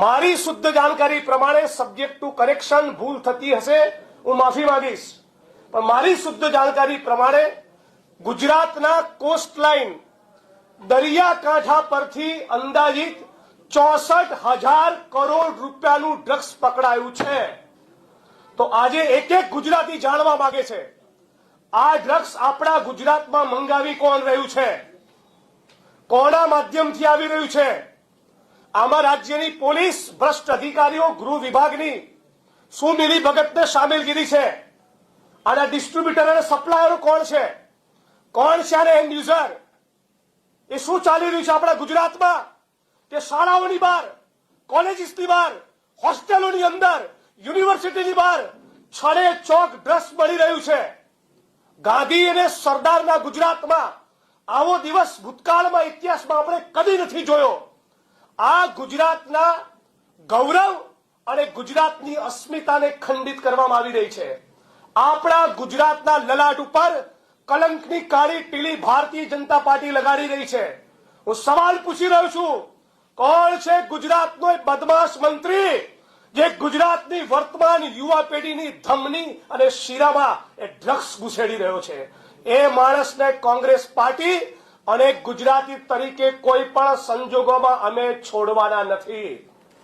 મારી શુદ્ધ જાણકારી પ્રમાણે સબ્જેક્ટ ટુ કરેક્શન ભૂલ થતી હશે, હું માફી માંગીશ. પણ મારી શુદ્ધ જાણકારી પ્રમાણે ગુજરાતના કોસ્ટલાઇન દરિયાકાંઠા પરથી અંદાજિત ચોસઠ હજાર કરોડ રૂપિયાનું ડ્રગ્સ પકડાયું છે. તો આજે એક એક ગુજરાતી જાણવા માંગે છે, આ ડ્રગ્સ આપણા ગુજરાતમાં મંગાવી કોણ રહ્યું છે? કોના માધ્યમથી આવી રહ્યું છે? આમાં રાજ્યની પોલીસ, ભ્રષ્ટ અધિકારીઓ, ગૃહ વિભાગની શું મિલી ભગતને સામેલગીરી છે. આના ડિસ્ટ્રીબ્યુટર અને સપ્લાયરો કોણ છે? કોણ છે આને એન્ડ યુઝર એ શું ચાલી રહ્યું છે આપણા ગુજરાતમાં? કે શાળાઓની બહાર કોલેજીસની બહાર, હોસ્ટેલોની અંદર યુનિવર્સિટીની બહાર છડે ચોક ડ્રેસ મળી રહ્યું છે. ગાંધી અને સરદારના ગુજરાતમાં આવો દિવસ ભૂતકાળમાં ઇતિહાસમાં આપણે કદી નથી જોયો. આ ગુજરાતના ગૌરવ અને ગુજરાતની અસ્મિતાને ખંડિત કરવામાં આવી રહી છે. આપણા ગુજરાતના લલાટ ઉપર કલંકની કાળી ટીલી ભારતીય જનતા પાર્ટી લગાડી રહી છે. હું સવાલ પૂછી રહ્યો છું, કોણ છે ગુજરાતનો બદમાશ મંત્રી જે ગુજરાતની વર્તમાન યુવા પેઢીની ધમની અને શીરામાં એ ડ્રગ્સ ઘુસેડી રહ્યો છે? એ માણસને કોંગ્રેસ પાર્ટી અને ગુજરાતી તરીકે કોઈ પણ સંજોગોમાં અમે છોડવાના નથી.